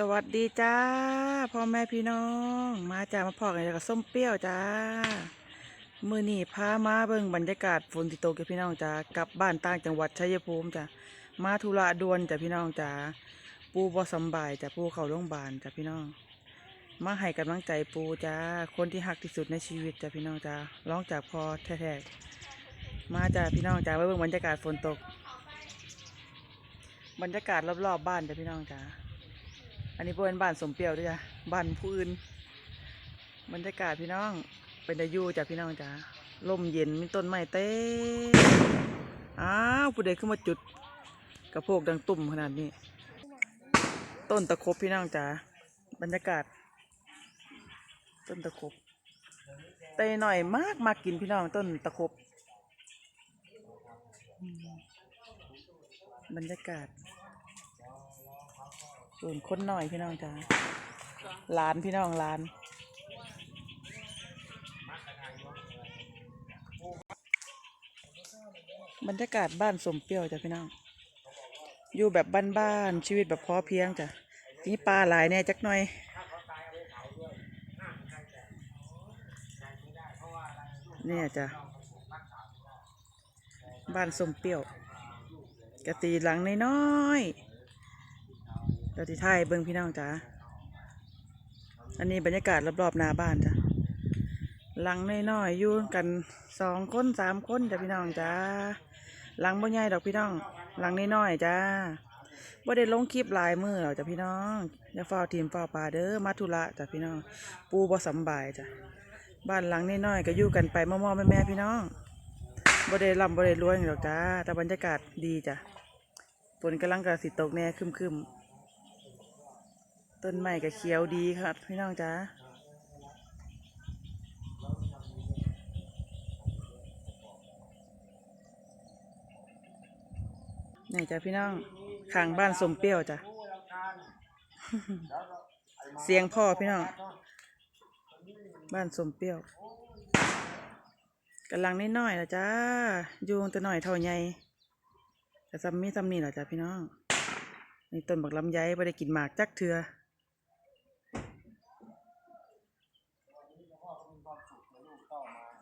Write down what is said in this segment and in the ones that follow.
สวัสดีจ้าพ่อแม่พี่น้อง มาจ้ามาพอกันกับส้มเปรี้ยวจ้ามือนี่พามาเบิ่งบรรยากาศฝนที่ตกกับพี่น้องจ้ากลับบ้านต่างจังหวัดชัยภูมิจ้ามาธุระด่วนจ้ะพี่น้องจ้าปูบ่สบายจ้ะปูเข้าโรงพยาบาลจ้ะพี่น้อง มาให้กำลังใจปูจ้าคนที่หักที่สุดในชีวิตจ้ะพี่น้องจ้าร้องจากพอแท้ๆมาจ้าพี่น้องจ้ามาเบิ่งบรรยากาศฝนตก บรรยากาศรอบๆบ้านจ้ะพี่น้องจ้า อันนี้เป็นบ้านสมเปรียวด้วยจ้ะบ้านผู้อื่นบรรยากาศพี่น้อง เป็นตายูจ้ะพี่น้องจ้ะลมเย็นมีต้นไม้เต้อ้าวผู้ใดขึ้นมาจุด กระโพกดังตุ่มขนาดนี้ ต้นตะครบพี่น้องจ้ะบรรยากาศ ต้นตะครบเตหน่อยมากมากินพี่น้องต้นตะครบบรรยากาศ ส่วนคนหน่อยพี่น้องจ้าหลานพี่น้องหลานบรรยากาศบ้านสมเปรี้ยวจ้ะพี่น้อง อยู่แบบบ้านๆชีวิตแบบพอเพียงจ้ะนี่ปลาหลายแน่จักหน่อยเนี่ยจ้ะบ้านสมเปรี้ยวกะตีหลังน้อยๆ เราที่ไทยเบิ้งพี่น้องจ้าอันนี้บรรยากาศรอบๆหน้าบ้านจ้ะหลังน้อยๆอยู่กันสองคนสามคนจ้ะพี่น้องจ้าหลังบ่ใหญ่ดอกพี่น้อง หลังน้อยๆจ้าบ่ได้ลงคลิปลายมือหรอกจ้ะพี่น้องอย่าเฝ้าทีมเฝ้าปลาเด้อมาธุระจ้ะพี่น้อง ปูบ่สำบายจ้ะบ้านหลังน้อยๆก็อยู่กันไปม่อๆแม่ๆพี่น้องบ่ได้ร่ำบ่ได้รวยหรอกจ้าแต่บรรยากาศดีจ้ะฝนกำลังกระสิตกแน่คึมๆ ต้นไม้ก็เขียวดีครับ พี่น้องจ้านี่จ้ะพี่น้องข้างบ้านสมเปรี้ยวจ้ะ เสียงพ่อพี่น้อง บ้านสมเปรี้ยวกำลังน้อยๆนะจ้ายู่แต่น้อยเท่าใหญ่แต่ซ้ำมีซ้ำนี่แหละจ้ะพี่น้องในต้นบักลำไยไม่ได้กินหมากจักเถือ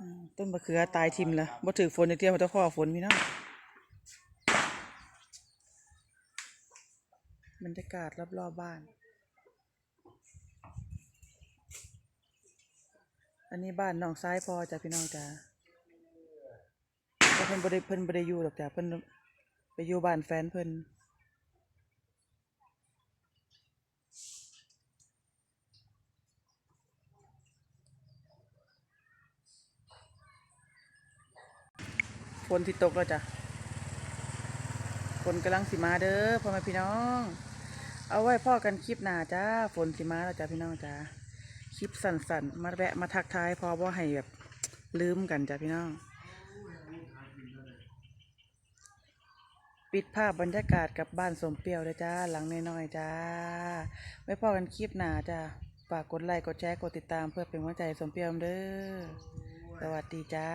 อืม ต้นมะเขือตายทิมละบ่ถือฝนจะเที่ยวมาตะพ่อฝนพี่น้องบรรยากาศรอบๆบบ้าน อันนี้บ้านน้องซ้ายพอจ้ะพี่น้องจ้ะแต่เพิ่นบ่ได้เพิ่นบ่ได้อยู่หรอกจ้ะเพิ่นไปอยู่บ้านแฟนเพิ่น นที่ตกแล้วจ้ะฝนกำลังสิมาเด้อพ่อแม่พี่น้อง เอาไว้พ่อกันคลิปหน้าจ้าฝนสิมาแล้วจ้ะพี่น้องจ้าคลิปสั่นๆ มาแวะมาทักทายพอว่าให้แบบลืมกันจ้ะพี่น้อง ปิดภาพบรรยากาศกับบ้านสมเปรียวเลยจ้าหลังน้อยๆจ้าไว้พ่อกันคลิปหน้าจ้าฝากกดไลค์กดแชร์กดติดตามเพื่อเป็นกำลังใจสมเปรียวเด้อสวัสดีจ้า